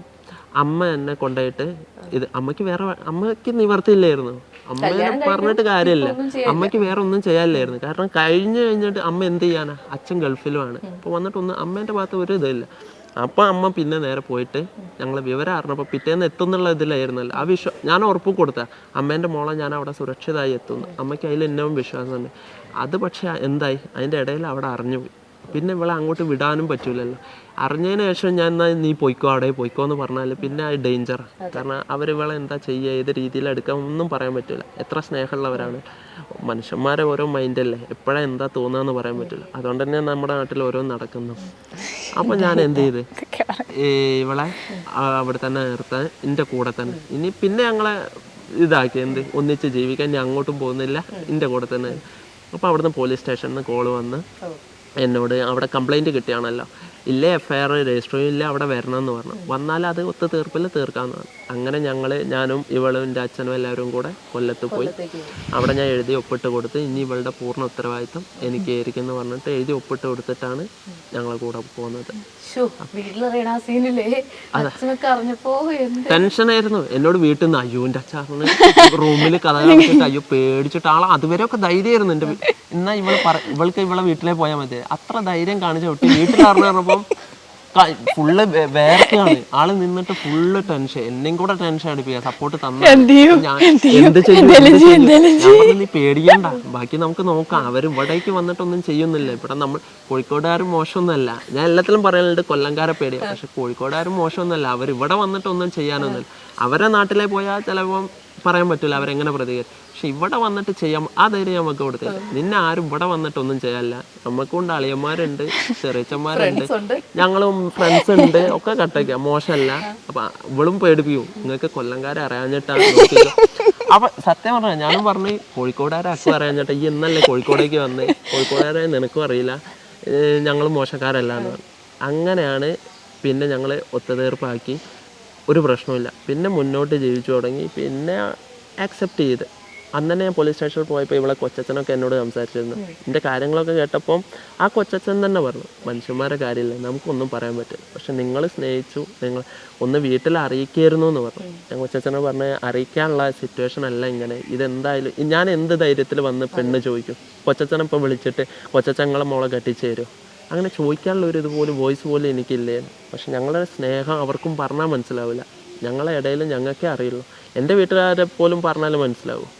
അമ്മ എന്നെ കൊണ്ടുപോയിട്ട് ഇത് അമ്മയ്ക്ക് വേറെ അമ്മയ്ക്ക് അമ്മയ്ക്ക് നിവർത്തിയില്ലായിരുന്നു. അമ്മേനെ പറഞ്ഞിട്ട് കാര്യമില്ല. അമ്മയ്ക്ക് വേറെ ഒന്നും ചെയ്യാനില്ലായിരുന്നു. കാരണം കഴിഞ്ഞു കഴിഞ്ഞിട്ട് അമ്മ എന്ത് ചെയ്യാനാ? അച്ഛൻ ഗൾഫിലുമാണ്. അപ്പോൾ വന്നിട്ട് ഒന്ന് അമ്മേന്റെ ഭാഗത്ത് ഒരു ഇതില്ല അപ്പോൾ അമ്മ പിന്നെ നേരെ പോയിട്ട് ഞങ്ങൾ വിവരം അറിഞ്ഞപ്പോൾ പിറ്റേന്ന് എത്തുന്നുള്ള ഇതിലായിരുന്നല്ലോ. ആ വിശ്വ ഞാൻ ഉറപ്പ് കൊടുത്ത. അമ്മേന്റെ മോളെ ഞാൻ അവിടെ സുരക്ഷിതമായി എത്തുന്നു. അമ്മയ്ക്ക് അതിൽ എന്നവും വിശ്വാസമുണ്ട്. അത് പക്ഷേ എന്തായി? അതിന്റെ ഇടയിൽ അവിടെ അറിഞ്ഞുപോയി. പിന്നെ ഇവളെ അങ്ങോട്ട് വിടാനും പറ്റൂലല്ലോ. അറിഞ്ഞതിന് ശേഷം ഞാൻ എന്നാ നീ പോയിക്കോ അവിടെ പോയിക്കോ എന്ന് പറഞ്ഞാൽ പിന്നെ അത്. ഡേഞ്ചർ കാരണം അവരിവളെ എന്താ ചെയ്യുക ഏത് രീതിയിൽ എടുക്കാം ഒന്നും പറയാൻ പറ്റില്ല എത്ര സ്നേഹമുള്ളവരാണ്. മനുഷ്യന്മാരെ ഓരോ മൈൻഡല്ലേ എപ്പോഴാ എന്താ തോന്നുകയെന്ന് പറയാൻ പറ്റില്ല അതുകൊണ്ട് തന്നെ നമ്മുടെ നാട്ടിൽ ഓരോ നടക്കുന്നു. അപ്പം ഞാൻ എന്ത് ചെയ്ത്? ഈ ഇവളെ അവിടെ തന്നെ നിർത്താൻ എന്റെ കൂടെ തന്നെ. ഇനി പിന്നെ ഞങ്ങളെ ഇതാക്കി എന്ത്? ഒന്നിച്ച് ജീവിക്കാൻ ഞാൻ അങ്ങോട്ടും പോകുന്നില്ല എന്റെ കൂടെ തന്നെ. അപ്പോൾ അവിടുന്ന് പോലീസ് സ്റ്റേഷനിൽ നിന്ന് കോൾ വന്ന് എന്നോട് അവിടെ കംപ്ലൈന്റ് കിട്ടിയാണല്ലോ. ഇല്ലേ എഫ് ഐ ആർ രജിസ്റ്റർ ഇല്ല അവിടെ വരണം എന്ന് പറഞ്ഞു. വന്നാൽ അത് ഒത്തു തീർപ്പിൽ തീർക്കാമെന്നാണ് അങ്ങനെ ഞങ്ങൾ ഞാനും ഇവളും എന്റെ അച്ഛനും എല്ലാവരും കൂടെ കൊല്ലത്ത് പോയി. അവിടെ ഞാൻ എഴുതി ഒപ്പിട്ട് കൊടുത്ത് ഇനി ഇവളുടെ പൂർണ ഉത്തരവാദിത്തം എനിക്ക് ആയിരിക്കും എന്ന് പറഞ്ഞിട്ട് എഴുതി ഒപ്പിട്ട് കൊടുത്തിട്ടാണ് ഞങ്ങൾ കൂടെ പോകുന്നത്. ടെൻഷനായിരുന്നു. എന്നോട് വീട്ടിൽ നിന്ന് അയ്യോ എന്റെ അച്ഛൻ റൂമിൽ കഥ അയ്യോ പേടിച്ചിട്ട് ആളെ. അതുവരെ ഒക്കെ ധൈര്യമായിരുന്നു എന്റെ എന്നാ ഇവൾ ഇവൾക്ക് ഇവളെ വീട്ടിലേ പോയാൽ മതി. അത്ര ധൈര്യം കാണിച്ച കുട്ടി. വീട്ടിൽ അറിഞ്ഞു പറഞ്ഞപ്പം ഫുള്ള് വേർക്കാണ് ആൾ നിന്നിട്ട് ഫുള്ള് ടെൻഷൻ എന്നെയും കൂടെ ടെൻഷൻ അടിപ്പിക്കുക സപ്പോർട്ട് തന്നു നീ പേടിക്കണ്ട. ബാക്കി നമുക്ക് നോക്കാം. അവർ ഇവിടേക്ക് വന്നിട്ടൊന്നും ചെയ്യുന്നില്ല. ഇവിടെ നമ്മൾ കോഴിക്കോടുകാരും മോശമൊന്നുമല്ല. ഞാൻ എല്ലാത്തിലും പറയാനുണ്ട് കൊല്ലംകാരെ പേടിയാ. പക്ഷെ കോഴിക്കോടുകാരും മോശമൊന്നുമല്ല. അവർ ഇവിടെ വന്നിട്ടൊന്നും ചെയ്യാനൊന്നുമില്ല. അവരെ നാട്ടിലെ പോയാൽ ചിലപ്പം പറയാൻ പറ്റില്ല അവരെങ്ങനെ പ്രതികരിക്കും? പക്ഷെ ഇവിടെ വന്നിട്ട് ചെയ്യാം ആ ധൈര്യം നമുക്ക് കൊടുത്തില്ല നിന്നെ ആരും ഇവിടെ വന്നിട്ടൊന്നും ചെയ്യാനില്ല നമുക്കുണ്ട് അളിയന്മാരുണ്ട് ചെറിയച്ചന്മാരുണ്ട്. ഞങ്ങളും ഫ്രണ്ട്സ് ഉണ്ട്. ഒക്കെ കട്ടയ്ക്ക മോശമല്ല. അപ്പൊ ഇവളും പേടിപ്പിക്കും. നിങ്ങൾക്ക് കൊല്ലംകാരെ അറിയാഞ്ഞിട്ടാണ്. അപ്പൊ സത്യം പറഞ്ഞ ഞാനും പറഞ്ഞു കോഴിക്കോടുകാരെ അക്കും അറിയാഞ്ഞിട്ട്. ഈ ഇന്നല്ലേ കോഴിക്കോടേക്ക് വന്നേ. കോഴിക്കോടുകാരെ നിനക്കും അറിയില്ല. ഞങ്ങൾ മോശക്കാരല്ല എന്ന് പറഞ്ഞു. അങ്ങനെയാണ് പിന്നെ ഞങ്ങൾ ഒത്തുതീർപ്പാക്കി. ഒരു പ്രശ്നമില്ല പിന്നെ മുന്നോട്ട് ജീവിച്ചു തുടങ്ങി. പിന്നെ ആക്സെപ്റ്റ് ചെയ്ത്. അന്ന് ഞാൻ പോലീസ് സ്റ്റേഷനിൽ പോയപ്പോൾ ഇവിടെ കൊച്ചച്ഛനൊക്കെ എന്നോട് സംസാരിച്ചിരുന്നു. എന്റെ കാര്യങ്ങളൊക്കെ കേട്ടപ്പോൾ ആ കൊച്ചച്ഛൻ തന്നെ പറഞ്ഞു മനുഷ്യന്മാരെ കാര്യമില്ല നമുക്കൊന്നും പറയാൻ പറ്റില്ല. പക്ഷെ നിങ്ങൾ സ്നേഹിച്ചു നിങ്ങൾ ഒന്ന് വീട്ടിൽ അറിയിക്കായിരുന്നു എന്ന് പറഞ്ഞു. ഞാൻ കൊച്ചച്ഛനെ പറഞ്ഞ് അറിയിക്കാനുള്ള സിറ്റുവേഷൻ അല്ല ഇങ്ങനെ. ഇതെന്തായാലും ഞാൻ എന്ത് ധൈര്യത്തിൽ വന്ന് പെണ്ണ് ചോദിക്കും? കൊച്ചച്ഛനെ ഇപ്പോൾ വിളിച്ചിട്ട് കൊച്ചച്ഛങ്ങളെ മോളെ കെട്ടിച്ചു തരുമോ അങ്ങനെ ചോദിക്കാനുള്ള ഒരു ഇതുപോലും വോയിസ് പോലും എനിക്കില്ലേ. പക്ഷെ ഞങ്ങളുടെ സ്നേഹം അവർക്കും പറഞ്ഞാൽ മനസ്സിലാവില്ല. ഞങ്ങളെ ഇടയിൽ ഞങ്ങൾക്കേ അറിയുള്ളൂ. എന്റെ വീട്ടുകാരെ പോലും പറഞ്ഞാലും മനസ്സിലാവും.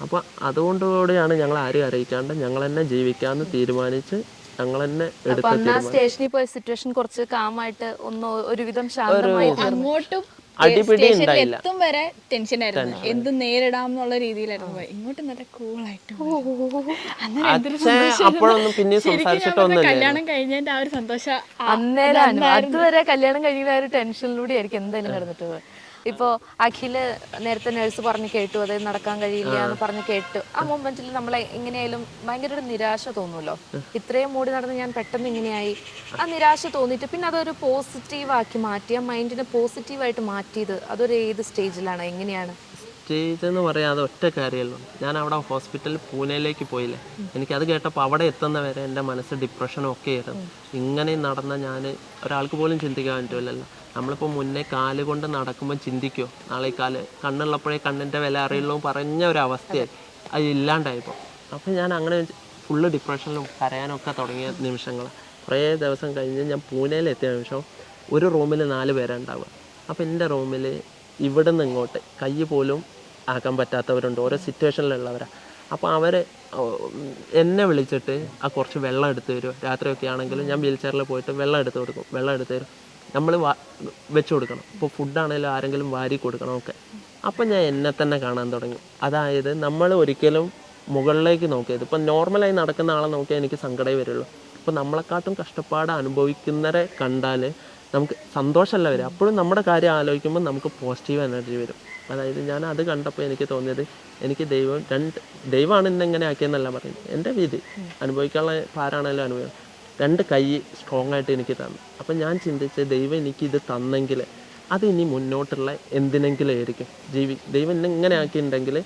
അപ്പോൾ അതുകൊണ്ടുകൂടിയാണ് ഞങ്ങൾ ആരും അറിയിക്കാണ്ട് ഞങ്ങൾ തന്നെ ജീവിക്കാമെന്ന് തീരുമാനിച്ച് ഞങ്ങൾ തന്നെ എടുത്ത സ്റ്റേഷനിൽ പോയ സിറ്റുവേഷൻ കുറച്ച് കാമായിട്ട് ഒന്ന് ഒരുവിധം ശാന്തമായി അങ്ങോട്ടും അടിപിടി ഉണ്ടായില്ല. എത്തും വരെ ടെൻഷൻ ആയിരുന്നു എന്ത് നേരിടാം എന്നുള്ള രീതിയിലായിരുന്നു ഇങ്ങോട്ട് നല്ല കൂളായിട്ട് അപ്പോഴൊന്നും പറഞ്ഞ കല്യാണം കഴിഞ്ഞതിന്റെ ആ ഒരു സന്തോഷം അന്നേരം അതുവരെ കല്യാണം കഴിഞ്ഞ ആ ഒരു ടെൻഷനിലൂടെ ആയിരിക്കും എന്തായാലും കിടന്നിട്ട് ഇപ്പോ അഖിൽ നേരത്തെ നഴ്സ് പറഞ്ഞ് കേട്ടു അതായത് നടക്കാൻ കഴിയില്ല എന്ന് പറഞ്ഞ് കേട്ടു. ആ മൊമെന്റിൽ നമ്മളെ എങ്ങനെയായാലും ഭയങ്കര ഒരു നിരാശ തോന്നുമല്ലോ. ഇത്രയും മൂടി നടന്ന് ഞാൻ പെട്ടെന്ന് ഇങ്ങനെയായി. ആ നിരാശ തോന്നിയിട്ട് പിന്നെ അതൊരു പോസിറ്റീവ് ആക്കി മാറ്റി ആ മൈൻഡിനെ പോസിറ്റീവായിട്ട് മാറ്റിയത് അതൊരു ഏത് സ്റ്റേജിലാണ് എങ്ങനെയാണ്? സ്റ്റേജ് എന്ന് അത് ഒറ്റ കാര്യമല്ലോ. ഞാൻ അവിടെ ഹോസ്പിറ്റലിൽ പൂനെയിലേക്ക് പോയില്ലേ. എനിക്കത് കേട്ടപ്പോൾ അവിടെ എത്തുന്ന വരെ എന്റെ മനസ്സ് ഡിപ്രഷനും ഒക്കെ ആയിരുന്നു. ഇങ്ങനെ നടന്ന ഞാൻ ഒരാൾക്ക് പോലും ചിന്തിക്കാൻ പറ്റുമല്ലോ നമ്മളിപ്പോൾ മുന്നേ കാൽ കൊണ്ട് നടക്കുമ്പോൾ ചിന്തിക്കുമോ നാളെ ഈ കാൽ കണ്ണുള്ളപ്പോഴേ കണ്ണിന്റെ വില അറിയുള്ളൂ പറഞ്ഞ ഒരു അവസ്ഥയായി. അത് ഇല്ലാണ്ടായിപ്പോൾ അപ്പോൾ ഞാൻ അങ്ങനെ ഫുള്ള് ഡിപ്രഷനിലും കരയാനൊക്കെ തുടങ്ങിയ നിമിഷങ്ങൾ കുറേ ദിവസം കഴിഞ്ഞ് ഞാൻ പൂനെയിലെത്തിയ നിമിഷം ഒരു റൂമിൽ നാല് പേരുണ്ടാവുക. അപ്പോൾ എന്റെ റൂമിൽ ഇവിടെ നിന്ന് ഇങ്ങോട്ട് കൈ പോലും ആക്കാൻ പറ്റാത്തവരുണ്ട്. ഓരോ സിറ്റുവേഷനിലുള്ളവരാണ് അപ്പോൾ അവർ എന്നെ വിളിച്ചിട്ട് ആ കുറച്ച് വെള്ളം എടുത്ത് തരും രാത്രിയൊക്കെ ആണെങ്കിലും ഞാൻ വീൽ ചെയറിൽ പോയിട്ട് വെള്ളം എടുത്ത് കൊടുക്കും. വെള്ളം എടുത്ത് തരും. നമ്മൾ വെച്ച് കൊടുക്കണം. ഇപ്പോൾ ഫുഡാണെങ്കിലും ആരെങ്കിലും വാരി കൊടുക്കണം ഒക്കെ. അപ്പം ഞാൻ എന്നെ തന്നെ കാണാൻ തുടങ്ങി. അതായത് നമ്മൾ ഒരിക്കലും മുകളിലേക്ക് നോക്കിയത് ഇപ്പം നോർമലായി നടക്കുന്ന ആളെ നോക്കിയാൽ എനിക്ക് സങ്കടമേ വരുള്ളൂ. അപ്പോൾ നമ്മളെക്കാട്ടും കഷ്ടപ്പാട് അനുഭവിക്കുന്നവരെ കണ്ടാൽ നമുക്ക് സന്തോഷമല്ല വരും അപ്പോഴും നമ്മുടെ കാര്യം ആലോചിക്കുമ്പോൾ നമുക്ക് പോസിറ്റീവ് എനർജി വരും. അതായത് ഞാൻ അത് കണ്ടപ്പോൾ എനിക്ക് തോന്നിയത് എനിക്ക് ദൈവം രണ്ട് ദൈവമാണ് ഇന്നെങ്ങനെ ആക്കിയെന്നല്ല പറയുന്നത്. എന്റെ വിധി അനുഭവിക്കാനുള്ള ഭാരാണല്ലോ അനുഭവം രണ്ട് കൈ സ്ട്രോങ് ആയിട്ട് എനിക്ക് തന്നു. അപ്പം ഞാൻ ചിന്തിച്ച് ദൈവം എനിക്കിത് തന്നെങ്കിൽ അത് ഇനി മുന്നോട്ടുള്ള എന്തിനെങ്കിലും ആയിരിക്കും. ജീവി ദൈവം എന്നെ ഇങ്ങനെ ആക്കിയിട്ടുണ്ടെങ്കിൽ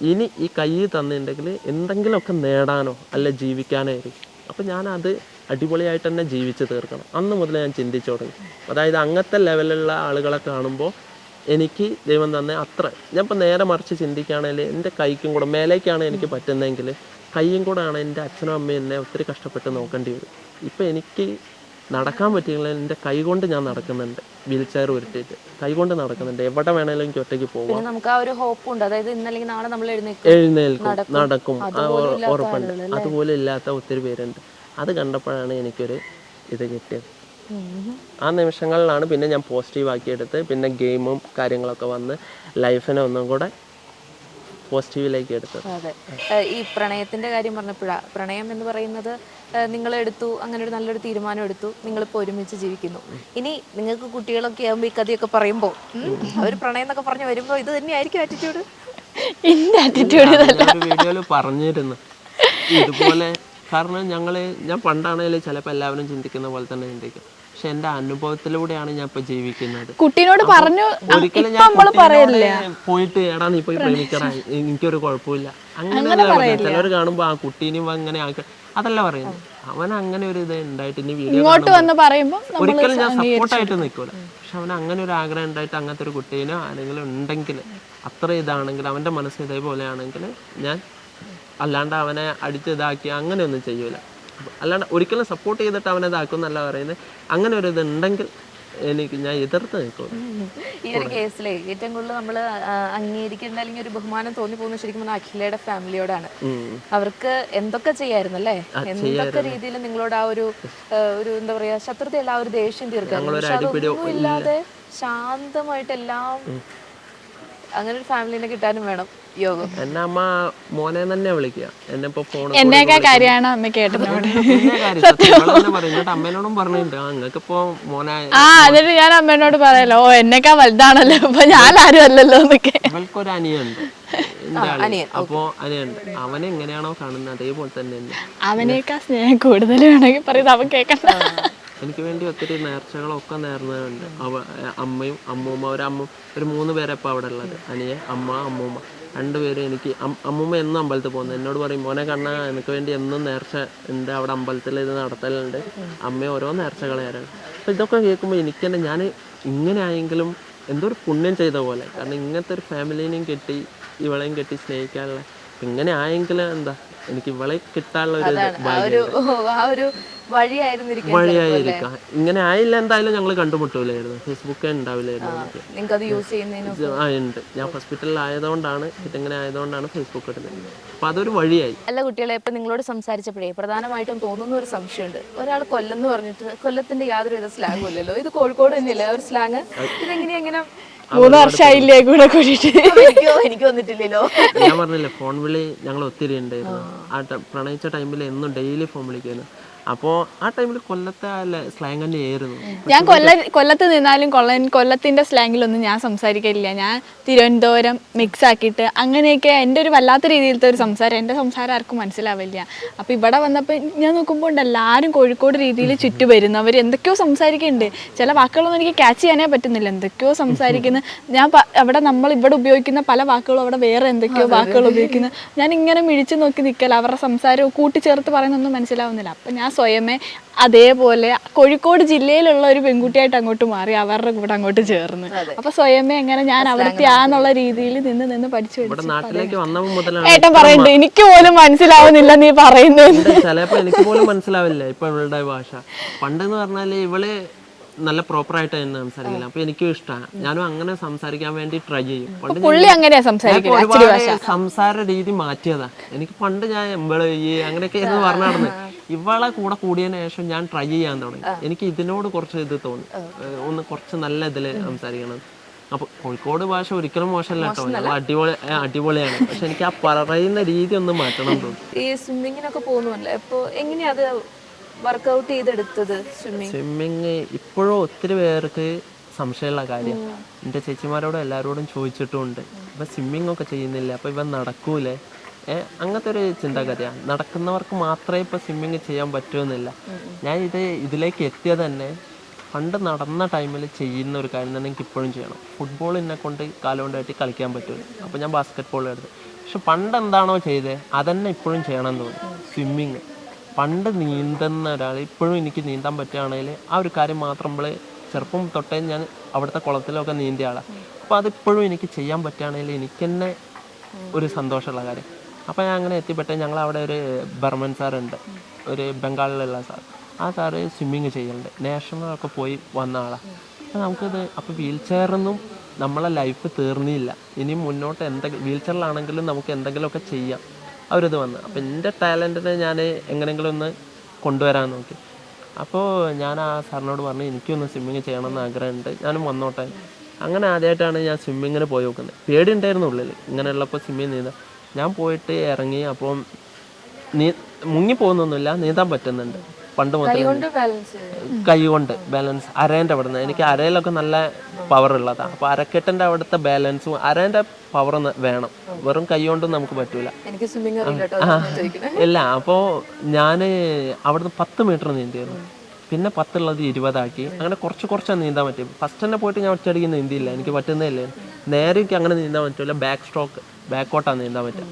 ഇനി ഈ കൈ തന്നിട്ടുണ്ടെങ്കിൽ എന്തെങ്കിലുമൊക്കെ നേടാനോ അല്ല ജീവിക്കാനോ ആയിരിക്കും. അപ്പം ഞാനത് അടിപൊളിയായിട്ട് തന്നെ ജീവിച്ച് തീർക്കണം. അന്ന് മുതൽ ഞാൻ ചിന്തിച്ചു തുടങ്ങി. അതായത് അങ്ങനത്തെ ലെവലിലുള്ള ആളുകളെ കാണുമ്പോൾ എനിക്ക് ദൈവം തന്നെ അത്ര ഞാൻ ഇപ്പം നേരെ മറിച്ച് ചിന്തിക്കുകയാണെങ്കിൽ എന്റെ കൈക്കും കൂടെ മേലേക്കാണ് എനിക്ക് പറ്റുന്നതെങ്കിൽ കൈയും കൂടെയാണ് ആണ് എന്റെ അച്ഛനും അമ്മയും എന്നെ ഒത്തിരി കഷ്ടപ്പെട്ട് നോക്കേണ്ടി വരും. ഇപ്പം എനിക്ക് നടക്കാൻ പറ്റിയില്ല എന്റെ കൈകൊണ്ട് ഞാൻ നടക്കുന്നുണ്ട്. വീൽ ചെയർ ഉരുട്ടിയിട്ട്. കൈ കൊണ്ട് നടക്കുന്നുണ്ട്. എവിടെ വേണേലും എനിക്ക് ഒറ്റയ്ക്ക് പോവാം. പിന്നെ നമുക്ക് ആ ഒരു ഹോപ്പ് ഉണ്ട്. അതായത് ഇന്നല്ലെങ്കിൽ നാളെ നമ്മൾ എഴുന്നേൽക്കും. നടക്കും. ഉറപ്പുണ്ട്. അതുപോലെ ഇല്ലാത്ത ഒത്തിരി പേരുണ്ട്. അത് കണ്ടപ്പോഴാണ് എനിക്കൊരു ഇത് കിട്ടിയത്. ആ നിമിഷങ്ങളിലാണ് പിന്നെ ഞാൻ പോസിറ്റീവ് ആക്കിയെടുത്ത് പിന്നെ ഗെയിമും കാര്യങ്ങളൊക്കെ വന്ന് ലൈഫിനെ ഒന്നും കൂടെ പോസിറ്റീവിലേക്ക് എടുത്തത്. അതെ. ഈ പ്രണയത്തിന്റെ കാര്യം പറഞ്ഞപ്പോഴാ പ്രണയം എന്ന് പറയുന്നത് നിങ്ങൾ എടുത്തു അങ്ങനെ ഒരു നല്ലൊരു തീരുമാനം എടുത്തു നിങ്ങളിപ്പോൾ ഒരുമിച്ച് ജീവിക്കുന്നു. ഇനി നിങ്ങൾക്ക് കുട്ടികളൊക്കെ ആകുമ്പോൾ ഈ കഥയൊക്കെ പറയുമ്പോൾ അവർ പ്രണയം എന്നൊക്കെ പറഞ്ഞ് വരുമ്പോൾ ഇത് തന്നെയായിരിക്കും ആറ്റിറ്റ്യൂഡ് ആറ്റിറ്റ്യൂഡ് വീഡിയോയിൽ പറഞ്ഞിരുന്നു. ഇതുപോലെ കാരണം ഞങ്ങൾ ഞാൻ പണ്ടാണെങ്കിൽ ചിലപ്പോൾ എല്ലാവരും ചിന്തിക്കുന്ന പോലെ തന്നെ ചിന്തിക്കും. പക്ഷെ എന്റെ അനുഭവത്തിലൂടെയാണ് ഞാൻ ഇപ്പൊ ജീവിക്കുന്നത്. കുട്ടീനോട് പറഞ്ഞു ഒരിക്കലും ഞാൻ കുട്ടീനോട് പോയിട്ട് എടാ നീ പോയി പ്രേമിക്കടാ എനിക്കൊരു കുഴപ്പമില്ല. അങ്ങനെ ചിലർ കാണുമ്പോ ആ കുട്ടീനും അങ്ങനെ ആക്ക അതല്ല പറയുന്നത്. അവൻ അങ്ങനെ ഒരു ഇത് ഉണ്ടായിട്ട് ഇനി വീഡിയോ ഒരിക്കലും ഞാൻ സപ്പോർട്ടായിട്ട് നിൽക്കൂല പക്ഷെ അവൻ അങ്ങനെ ഒരു ആഗ്രഹം ഉണ്ടായിട്ട് അങ്ങനത്തെ ഒരു കുട്ടീനോ ആരെങ്കിലും ഉണ്ടെങ്കിൽ അത്ര ഇതാണെങ്കിൽ അവന്റെ മനസ്സ് ഇതേപോലെ ആണെങ്കിൽ ഞാൻ അല്ലാണ്ട് അവനെ അടിച്ച് ഇതാക്കി അങ്ങനെയൊന്നും ചെയ്യൂല. അല്ലാണ്ട് ഒരിക്കലും സപ്പോർട്ട് ചെയ്തിട്ട് അവനെ ഇതാക്കും എന്നല്ല പറയുന്നത്. അങ്ങനെ ഒരു ഇത് ഉണ്ടെങ്കിൽ എനിക്ക് ഞാൻ എതിർത്ത് നിൽക്കും. ഈ ഒരു കേസിലെ ഏറ്റവും കൂടുതൽ നമ്മൾ അംഗീകരിക്കേണ്ട അല്ലെങ്കിൽ ഒരു ബഹുമാനം തോന്നി പോകുന്ന ശരിക്കും പറഞ്ഞാൽ അഖിലയുടെ ഫാമിലിയോടാണ്. അവർക്ക് എന്തൊക്കെ ചെയ്യായിരുന്നു അല്ലേ എന്തൊക്കെ രീതിയിൽ നിങ്ങളോട് ആ ഒരു ഒരു എന്താ പറയാ ശത്രുതയല്ല ആ ഒരു ദേഷ്യം തീർക്കാൻ ഇല്ലാതെ ശാന്തമായിട്ട് എല്ലാം അങ്ങനെ ഒരു ഫാമിലിനെ കിട്ടാനും വേണം യോഗം. എന്നെ അമ്മ മോനെ തന്നെ വിളിക്കുക. എന്നെ ഇപ്പൊ ഫോൺ എന്നേക്കാ കാര്യമാണ് അമ്മ കേട്ടനോട് പറഞ്ഞിട്ട് അമ്മേനോടും പറഞ്ഞിട്ടുണ്ട്. ആ നിങ്ങൾക്ക് ഇപ്പൊ മോനെ ആ എന്നിട്ട് ഞാൻ അമ്മേനോട് പറയല്ലോ ഓ എന്നെക്കാ വലുതാണല്ലോ. അപ്പൊ ഞാൻ ആരും അല്ലല്ലോ എന്നൊക്കെ. ഇവൾക്കൊരു അനിയുണ്ട്. എന്റെ ആൾ. അപ്പോ അനിയുണ്ട്. അവനെ എങ്ങനെയാണോ കാണുന്നത്? അതേപോലെ തന്നെ അവനേക്കാ സ്നേഹം കൂടുതൽ വേണമെങ്കിൽ പറയുന്നത് അവൻ കേൾക്കണ്ട. എനിക്ക് വേണ്ടി ഒത്തിരി നേർച്ചകളൊക്കെ നേർന്നവരുണ്ട്. അവ അമ്മയും അമ്മൂമ്മ ഒരു അമ്മ ഒരു മൂന്ന് പേരെ ഇപ്പോൾ അവിടെ ഉള്ളത്. അനിയ അമ്മ അമ്മൂമ്മ. രണ്ടുപേരും എനിക്ക് അമ്മൂമ്മ എന്നും അമ്പലത്തിൽ പോകുന്നത് എന്നോട് പറയും മോനെ കണ്ണ എനിക്ക് വേണ്ടി എന്നും നേർച്ച ഉണ്ട് അവിടെ അമ്പലത്തിൽ ഇത് നടത്തലുണ്ട്. അമ്മ ഓരോ നേർച്ചകൾ നേരാണ് അപ്പോൾ ഇതൊക്കെ കേൾക്കുമ്പോൾ എനിക്ക് തന്നെ ഞാൻ ഇങ്ങനെ ആയെങ്കിലും എന്തോ ഒരു പുണ്യം ചെയ്ത പോലെ. കാരണം ഇങ്ങനത്തെ ഒരു ഫാമിലീനെയും കെട്ടി ഇവളെയും കെട്ടി സ്നേഹിക്കാനുള്ള ഇങ്ങനെ ആയെങ്കിൽ എന്താ എനിക്ക് ഇവളെ കിട്ടാനുള്ള ഒരു വഴിയായിരിക്കാം. ഇങ്ങനെ ആയില്ല എന്തായാലും ഞങ്ങൾ കണ്ടുമുട്ടൂലായിരുന്നു. ഫേസ്ബുക്ക് ഉണ്ടാവില്ലായിരുന്നു. ആ ഉണ്ട്. ഞാൻ ഹോസ്പിറ്റലിൽ ആയതുകൊണ്ടാണ് ഇതിങ്ങനെ ആയതുകൊണ്ടാണ് ഫേസ്ബുക്ക് ഇടുന്നത്. അപ്പം അതൊരു വഴിയായി. അല്ല കുട്ടികളെ ഇപ്പൊ നിങ്ങളോട് സംസാരിച്ചപ്പോഴേ പ്രധാനമായിട്ടും തോന്നുന്ന ഒരു സംശയമുണ്ട്. ഒരാൾ കൊല്ലം എന്ന് പറഞ്ഞിട്ട് കൊല്ലത്തിന്റെ യാതൊരു സ്ലാങ്ങും ഇല്ലല്ലോ. ഇത് കോഴിക്കോട് തന്നെയല്ലേ ഒരു സ്ലാങ് ഇതെങ്ങനെയാ എങ്ങനെ മൂന്ന് വർഷമായില്ലേ കൂടെ കൂടിയിട്ട്? എനിക്ക് വന്നിട്ടില്ലല്ലോ. ഞാൻ പറഞ്ഞില്ലേ ഫോൺ വിളി ഞങ്ങൾ ഒത്തിരി ഉണ്ടായിരുന്നു. ആ. പ്രണയിച്ച ടൈമിൽ എന്നും ഡെയിലി ഫോൺ വിളിക്കുന്നു അപ്പോൾ ആ ടൈമിൽ കൊല്ലത്തെ സ്ലാങ് തന്നെ ആയിരുന്നു. ഞാൻ കൊല്ല കൊല്ലത്ത് നിന്നാലും കൊല്ല കൊല്ലത്തിന്റെ സ്ലാങ്ങിലൊന്നും ഞാൻ സംസാരിക്കില്ല ഞാൻ തിരുവനന്തപുരം മിക്സ് ആക്കിയിട്ട് അങ്ങനെയൊക്കെ എന്റെ ഒരു വല്ലാത്ത രീതിയിലത്തെ ഒരു സംസാരം എന്റെ സംസാരം ആർക്കും മനസ്സിലാവില്ല. അപ്പോൾ ഇവിടെ വന്നപ്പോൾ ഞാൻ നോക്കുമ്പോൾ ഉണ്ട് എല്ലാവരും കോഴിക്കോട് രീതിയിൽ ചുറ്റു വരുന്നവർ എന്തൊക്കെയോ സംസാരിക്കുന്നുണ്ട് ചില വാക്കുകളൊന്നും എനിക്ക് ക്യാച്ച് ചെയ്യാനേ പറ്റുന്നില്ല. എന്തൊക്കെയോ സംസാരിക്കുന്ന. ഞാൻ അവിടെ നമ്മൾ ഇവിടെ ഉപയോഗിക്കുന്ന പല വാക്കുകളും അവിടെ വേറെ എന്തൊക്കെയോ വാക്കുകൾ ഉപയോഗിക്കുന്നു. ഞാൻ ഇങ്ങനെ മിഴിച്ചു നോക്കി നിൽക്കല അവരുടെ സംസാരം കൂട്ടിച്ചേർത്ത് പറയുന്നൊന്നും മനസ്സിലാവുന്നില്ല. അപ്പം ഞാൻ സ്വയമേ അതേപോലെ കോഴിക്കോട് ജില്ലയിലുള്ള ഒരു പെൺകുട്ടിയായിട്ട് അങ്ങോട്ട് മാറി അവരുടെ കൂടെ അങ്ങോട്ട് ചേർന്ന്. അപ്പൊ സ്വയമേ എങ്ങനെ ഞാൻ അവിടുത്തെ ആന്നുള്ള രീതിയിൽ നിന്ന് നിന്ന് പഠിച്ചു ഇവിടെ പഠിച്ചു നാട്ടിലേക്ക് വന്നപ്പോൾ മുതലാണ് ഏട്ടൻ പറയുന്നുണ്ട് എനിക്ക് പോലും മനസ്സിലാവുന്നില്ല നീ പറയുന്നത്. ചിലപ്പോ എനിക്ക് പോലും മനസ്സിലാവില്ല ഇപ്പൊ ഇവളുടെ ഭാഷ. പണ്ടെന്ന് പറഞ്ഞാൽ ഇവൾ നല്ല പ്രോപ്പർ ആയിട്ട് തന്നെ സംസാരിക്കില്ല അപ്പൊ എനിക്കും ഇഷ്ടമാണ് ഞാനും അങ്ങനെ സംസാരിക്കാൻ വേണ്ടി ട്രൈ ചെയ്യും. പണ്ട് പുള്ളി അങ്ങനെയാ ഞാൻ സംസാരിക്കുന്നത് ഒരുപാട് സംസാര രീതി മാറ്റിയതാ. എനിക്ക് പണ്ട് ഞാൻ ഈ അങ്ങനെയൊക്കെ എന്ന് പറഞ്ഞു ഇവളെ കൂടെ കൂടിയതിന് ശേഷം ഞാൻ ട്രൈ ചെയ്യാൻ തുടങ്ങി. എനിക്ക് ഇതിനോട് കുറച്ച് ഇത് തോന്നി. ഒന്ന് കുറച്ച് നല്ല ഇതിൽ സംസാരിക്കണം. അപ്പൊ കോഴിക്കോട് ഭാഷ ഒരിക്കലും മോശമല്ല കേട്ടോ. ഞങ്ങൾ അടിപൊളി അടിപൊളിയാണ്. പക്ഷെ എനിക്ക് ആ പറയുന്ന രീതി ഒന്ന് മാറ്റണം ഈ സ്വിമ്മിങ്ങിനൊക്കെ പോകുന്നല്ലേ അപ്പൊ എങ്ങനെയാ അത് ചെയ്തെടുത്തത് സ്വിമ്മിങ് സ്വിമ്മിങ് ഇപ്പോഴും ഒത്തിരി പേർക്ക് സംശയമുള്ള കാര്യം. എന്റെ ചേച്ചിമാരോടും എല്ലാവരോടും ചോദിച്ചിട്ടുണ്ട് ഇപ്പം സ്വിമ്മിങ് ഒക്കെ ചെയ്യുന്നില്ല. അപ്പോൾ ഇവ നടക്കൂലേ? അങ്ങനത്തെ ഒരു ചിന്താഗതിയാണ് നടക്കുന്നവർക്ക് മാത്രമേ ഇപ്പോൾ സ്വിമ്മിങ് ചെയ്യാൻ പറ്റുമെന്നില്ല ഞാൻ ഇത് ഇതിലേക്ക് എത്തിയത് തന്നെ പണ്ട് നടന്ന ടൈമിൽ ചെയ്യുന്ന ഒരു കാര്യം തന്നെ എനിക്ക് ഇപ്പോഴും ചെയ്യണം. ഫുട്ബോൾ എന്നെ കൊണ്ട് കാലുകൊണ്ടായിട്ട് കളിക്കാൻ പറ്റും അപ്പോൾ ഞാൻ ബാസ്ക്കറ്റ് ബോൾ എടുത്ത്. പക്ഷെ പണ്ട് എന്താണോ ചെയ്തത് അതന്നെ ഇപ്പോഴും ചെയ്യണം എന്ന് തോന്നി. സ്വിമ്മിങ് പണ്ട് നീന്തുന്ന ഒരാൾ ഇപ്പോഴും എനിക്ക് നീന്താൻ പറ്റുകയാണെങ്കിൽ ആ ഒരു കാര്യം മാത്രം നമ്മൾ ചെറുപ്പം തൊട്ടേ ഞാൻ അവിടുത്തെ കുളത്തിലൊക്കെ നീന്തിയ ആളാണ് അപ്പോൾ അതിപ്പോഴും എനിക്ക് ചെയ്യാൻ പറ്റുകയാണെങ്കിൽ എനിക്ക് തന്നെ ഒരു സന്തോഷമുള്ള കാര്യം. അപ്പോൾ ഞാൻ അങ്ങനെ എത്തിപ്പെട്ട് ഞങ്ങൾ അവിടെ ഒരു ബർമൻ സാറുണ്ട് ഒരു ബംഗാളിലുള്ള സാർ ആ സാറ് സ്വിമ്മിങ് ചെയ്യുന്നുണ്ട് നാഷണലൊക്കെ പോയി വന്ന ആളാണ് അപ്പോൾ നമുക്കത് അപ്പോൾ വീൽ ചെയറൊന്നും നമ്മളെ ലൈഫ് തീർന്നില്ല. ഇനി മുന്നോട്ട് എന്തെങ്കിലും വീൽ ചെയറിലാണെങ്കിലും നമുക്ക് എന്തെങ്കിലുമൊക്കെ ചെയ്യാം. അവരിത് വന്ന്. അപ്പോൾ എന്റെ ടാലന്റിനെ ഞാൻ എങ്ങനെയെങ്കിലും ഒന്ന് കൊണ്ടുവരാൻ നോക്കി. അപ്പോൾ ഞാൻ ആ സാറിനോട് പറഞ്ഞു എനിക്കൊന്ന് സ്വിമ്മിങ് ചെയ്യണമെന്ന് ആഗ്രഹമുണ്ട്. ഞാനും വന്നോട്ടെ. അങ്ങനെ ആദ്യമായിട്ടാണ് ഞാൻ സ്വിമ്മിങ്ങിന് പോയി നോക്കുന്നത്. പേടി ഉണ്ടായിരുന്നു ഉള്ളിൽ ഇങ്ങനെയുള്ളപ്പോൾ സ്വിമ്മിങ് നീന്താൻ ഞാൻ പോയിട്ട് ഇറങ്ങി അപ്പം നീ മുങ്ങി പോകുന്നൊന്നുമില്ല നീന്താൻ പറ്റുന്നുണ്ട്. പണ്ട് മുതലേ കൊണ്ട് ബാലൻസ് കൈ കൊണ്ട് ബാലൻസ് അരേന്റെ അവിടെ നിന്ന് എനിക്ക് അരയിലൊക്കെ നല്ല പവർ ഉള്ളതാണ് അപ്പോൾ അരക്കെട്ടിന്റെ അവിടുത്തെ ബാലൻസും അരേന്റെ പവർ വേണം. വെറും കൈ കൊണ്ടും നമുക്ക് പറ്റൂല. ഇല്ല. അപ്പോൾ ഞാൻ അവിടുന്ന് പത്ത് മീറ്റർ നീന്തിയിരുന്നു. പിന്നെ പത്തുള്ളത് ഇരുപതാക്കി. അങ്ങനെ കുറച്ച് കുറച്ചാണ് നീന്താൻ പറ്റും. ഫസ്റ്റ് തന്നെ പോയിട്ട് ഞാൻ ഒറ്റയടിക്ക് നീന്തിയില്ല. എനിക്ക് പറ്റുന്നില്ല നേരെ എനിക്ക് അങ്ങനെ നീന്താൻ പറ്റില്ല ബാക്ക് സ്ട്രോക്ക് ബാക്കോട്ടാണ് നീന്താൻ പറ്റുക.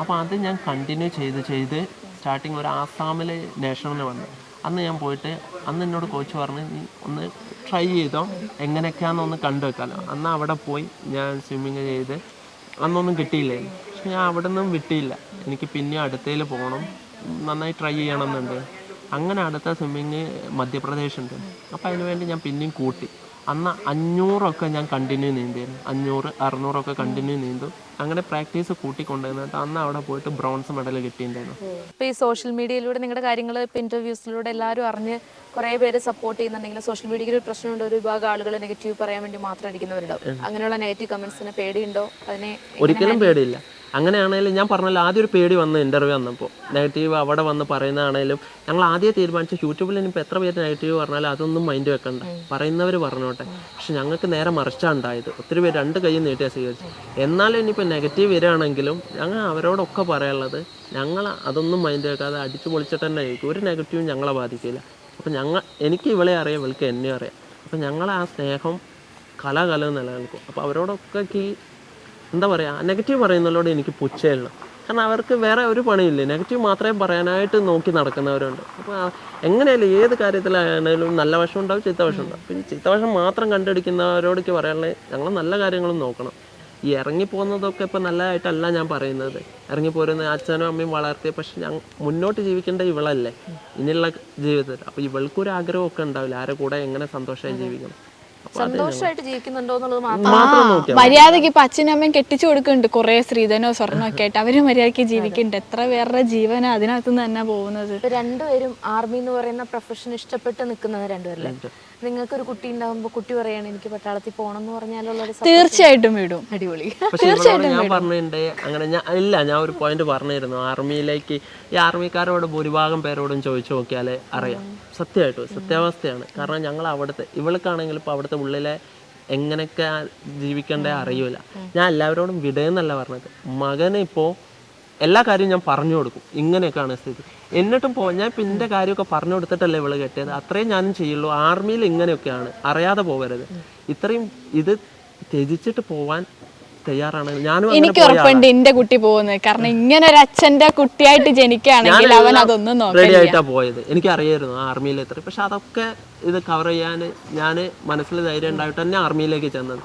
അപ്പോൾ അത് ഞാൻ കണ്ടിന്യൂ ചെയ്ത് ചെയ്ത് സ്റ്റാർട്ടിങ് ഒരു ആസാമിൽ നാഷണലിൽ വന്നു. അന്ന് ഞാൻ പോയിട്ട് അന്ന് എന്നോട് കോച്ച് പറഞ്ഞ് നീ ഒന്ന് ട്രൈ ചെയ്തോ? എങ്ങനെയൊക്കെയാണെന്ന് ഒന്ന് കണ്ടു വെക്കാമല്ലോ അന്ന് അവിടെ പോയി ഞാൻ സ്വിമ്മിങ് ചെയ്ത് അന്നൊന്നും കിട്ടിയില്ലേ? പക്ഷെ ഞാൻ അവിടെ നിന്നും വിട്ടിയില്ല. എനിക്ക് പിന്നെ അടുത്തതിൽ പോകണം നന്നായി ട്രൈ ചെയ്യണം എന്നുണ്ട് അങ്ങനെ അടുത്ത സ്വിമ്മിങ് മധ്യപ്രദേശ് ഉണ്ട്. അപ്പോൾ അതിനുവേണ്ടി ഞാൻ പിന്നെയും കൂട്ടി. അന്ന് അഞ്ഞൂറൊക്കെ ഞാൻ കണ്ടിന്യൂ നീന്തിയിരുന്നു. അഞ്ഞൂറ് അറുന്നൂറൊക്കെ കണ്ടിന്യൂ നീന്തും. അങ്ങനെ പ്രാക്ടീസ് കൂട്ടിക്കൊണ്ടുവന്നിട്ട് അന്ന് അവിടെ പോയിട്ട് ബ്രോൺസ് മെഡൽ കിട്ടിയിട്ടുണ്ടായിരുന്നു. ഇപ്പൊ ഈ സോഷ്യൽ മീഡിയയിലൂടെ നിങ്ങളുടെ കാര്യങ്ങൾ ഇപ്പൊ ഇന്റർവ്യൂസിലൂടെ എല്ലാവരും അറിഞ്ഞ് കുറേ പേര് സപ്പോർട്ട് ചെയ്യുന്നുണ്ടെങ്കിൽ സോഷ്യൽ മീഡിയയിൽ ഒരു പ്രശ്നമുണ്ട്. ഒരു വിഭാഗം ആളുകൾ നെഗറ്റീവ് പറയാൻ വേണ്ടി മാത്രം അടിക്കുന്നവരുണ്ടാവും അങ്ങനെയുള്ള നെഗറ്റീവ് കമന്റ്സിന് പേടിയുണ്ടോ? അതിനെ ഒരിക്കലും പേടിയില്ല. അങ്ങനെയാണെങ്കിലും ഞാൻ പറഞ്ഞല്ലോ ആദ്യം ഒരു പേടി വന്ന് ഇന്റർവ്യൂ വന്നപ്പോൾ നെഗറ്റീവ് അവിടെ വന്ന് പറയുന്നതാണെങ്കിലും ഞങ്ങൾ ആദ്യം തീരുമാനിച്ച യൂട്യൂബിൽ ഇനിയിപ്പോൾ എത്ര പേര് നെഗറ്റീവ് പറഞ്ഞാലും അതൊന്നും മൈൻഡ് വെക്കണ്ട. പറയുന്നവർ പറഞ്ഞോട്ടെ. പക്ഷെ ഞങ്ങൾക്ക് നേരെ മറിച്ചാണ് ഉണ്ടായത്. ഒത്തിരി പേര് രണ്ട് കൈയും നീട്ടിയാൽ സ്വീകരിച്ചു എന്നാലും ഇനിയിപ്പോൾ നെഗറ്റീവ് വരികയാണെങ്കിലും ഞങ്ങൾ അവരോടൊക്കെ പറയാനുള്ളത് ഞങ്ങൾ അതൊന്നും മൈൻഡ് വെക്കാതെ അടിച്ചു പൊളിച്ചിട്ട് തന്നെ ആയിരിക്കും. ഒരു നെഗറ്റീവും ഞങ്ങളെ ബാധിക്കില്ല. അപ്പോൾ ഞങ്ങൾ എനിക്ക് ഇവളെ അറിയാം ഇവൾക്ക് എന്നെ അറിയാം. അപ്പോൾ ഞങ്ങൾ ആ സ്നേഹം കലാകാലം നിലനിൽക്കും. അപ്പോൾ അവരോടൊക്കെ ഈ എന്താ പറയുക നെഗറ്റീവ് പറയുന്നതിലൂടെ എനിക്ക് പുച്ഛയുള്ളു കാരണം അവർക്ക് വേറെ ഒരു പണിയില്ല? നെഗറ്റീവ് മാത്രമേ പറയാനായിട്ട് നോക്കി നടക്കുന്നവരുണ്ട്. അപ്പോൾ എങ്ങനെയല്ലേ ഏത് കാര്യത്തിലായാലും നല്ല വശം ഉണ്ടാവും ചീത്ത വശം ഉണ്ടാവും. പിന്നെ ചീത്ത വശം മാത്രം കണ്ടുപിടിക്കുന്നവരോടൊക്കെ പറയാനുള്ളത് ഞങ്ങൾ നല്ല കാര്യങ്ങളും നോക്കണം. ഈ ഇറങ്ങിപ്പോകുന്നതൊക്കെ ഇപ്പോൾ നല്ലതായിട്ടല്ല ഞാൻ പറയുന്നത്. ഇറങ്ങിപ്പോരുന്ന അച്ഛനും അമ്മയും വളർത്തിയ പക്ഷെ ഞാൻ മുന്നോട്ട് ജീവിക്കേണ്ട ഇവളല്ലേ. ഇനിയുള്ള ജീവിതത്തിൽ. അപ്പോൾ ഇവൾക്കൊരു ആഗ്രഹമൊക്കെ ഉണ്ടാവില്ല? ആരെ കൂടെ എങ്ങനെ സന്തോഷമായി ജീവിക്കണം? സന്തോഷമായിട്ട് ജീവിക്കുന്നുണ്ടോ എന്നുള്ളത് മാത്രം. മര്യാദയ്ക്ക് ഇപ്പൊ അച്ഛനും അമ്മയും കെട്ടിച്ചു കൊടുക്കുന്നുണ്ട്. കുറെ സ്ത്രീധനോ സ്വർണോ ഒക്കെ ആയിട്ട്. അവർ മര്യാദയ്ക്ക് ജീവിക്കുന്നുണ്ട്. എത്ര പേരുടെ ജീവനാ അതിനകത്ത് നിന്ന് തന്നെ പോകുന്നത്? ഇപ്പൊ രണ്ടുപേരും ആർമി എന്ന് പറയുന്ന പ്രൊഫഷൻ ഇഷ്ടപ്പെട്ട് നിൽക്കുന്നത് രണ്ടുപേരല്ലേ നിങ്ങൾക്ക് ഒരു കുട്ടി ഉണ്ടാവുമ്പോ കുട്ടി പറയാണ് എനിക്ക് പട്ടാളത്തിൽ പോകണം എന്ന് പറഞ്ഞാലുള്ള ഒരു തീർച്ചയായിട്ടും വിടും. അടിപൊളി. തീർച്ചയായിട്ടും ഞാൻ പറഞ്ഞിട്ടുണ്ട് അങ്ങനെ ഞാൻ ഇല്ല ഞാൻ ഒരു പോയിന്റ് പറഞ്ഞിരുന്നു. ആർമിയിലേക്ക് ഈ ആർമിക്കാരോട് ഭൂരിഭാഗം പേരോടും ചോദിച്ചു നോക്കിയാലേ അറിയാം. സത്യമായിട്ടും സത്യാവസ്ഥയാണ്. കാരണം ഞങ്ങൾ അവിടുത്തെ ഇവൾക്കാണെങ്കിൽ ഇപ്പോൾ അവിടുത്തെ ഉള്ളിലെ എങ്ങനെയൊക്കെ ജീവിക്കേണ്ടേ അറിയൂല. ഞാൻ എല്ലാവരോടും വിടയെന്നല്ല പറഞ്ഞത്. മകന് ഇപ്പോൾ എല്ലാ കാര്യവും ഞാൻ പറഞ്ഞു കൊടുക്കും. ഇങ്ങനെയൊക്കെയാണ് സ്ഥിതി. എന്നിട്ടും പോ ഞാൻ ഇപ്പം എന്റെ കാര്യമൊക്കെ പറഞ്ഞു കൊടുത്തിട്ടല്ലേ ഇവൾ കെട്ടിയത്? അത്രയും ഞാനും ചെയ്യുള്ളൂ. ആർമിയിൽ ഇങ്ങനെയൊക്കെയാണ്. അറിയാതെ പോകരുത്. ഇത്രയും ഇത് ത്യജിച്ചിട്ട് പോവാൻ തയ്യാറാണ്. ഞാനും അങ്ങനെ എനിക്ക് ഉറപ്പുണ്ട് എന്റെ കുട്ടി പോകുന്നത്. കാരണം ഇങ്ങനെ ഒരു അച്ഛന്റെ കുട്ടിയായിട്ട് ജനിക്കുകയാണെങ്കിൽ അവൻ അതൊന്നും റെഡി ആയിട്ടാ പോയത്. എനിക്ക് അറിയായിരുന്നു ആർമിയിൽ എത്ര പക്ഷെ അതൊക്കെ ഇത് കവർ ചെയ്യാൻ ഞാൻ മനസ്സിൽ ധൈര്യം ഉണ്ടായിട്ട് തന്നെ ആർമിയിലേക്ക് ചെന്നത്.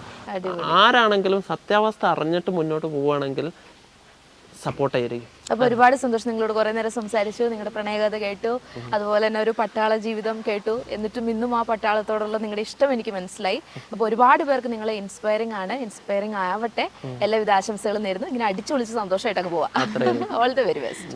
ആരാണെങ്കിലും സത്യാവസ്ഥ അറിഞ്ഞിട്ട് മുന്നോട്ട് പോവുകയാണെങ്കിൽ സപ്പോർട്ട് ആയിരിക്കും. അപ്പൊ ഒരുപാട് സന്തോഷം നിങ്ങളോട് കുറെ നേരം സംസാരിച്ചു നിങ്ങളുടെ പ്രണയകഥ കേട്ടു അതുപോലെ തന്നെ ഒരു പട്ടാള ജീവിതം കേട്ടു. എന്നിട്ടും ഇന്നും ആ പട്ടാളത്തോടുള്ള നിങ്ങളുടെ ഇഷ്ടം എനിക്ക് മനസ്സിലായി. അപ്പൊ ഒരുപാട് പേർക്ക് നിങ്ങൾ ഇൻസ്പയറിംഗ് ആണ് ഇൻസ്പയറിംഗ് ആവട്ടെ. എല്ലാവിധ ആശംസകളും നേരുന്നു. ഇങ്ങനെ അടിച്ചു വിളിച്ച് സന്തോഷമായിട്ടൊക്കെ പോവാം ഓൾ ദി വെരി ബെസ്റ്റ്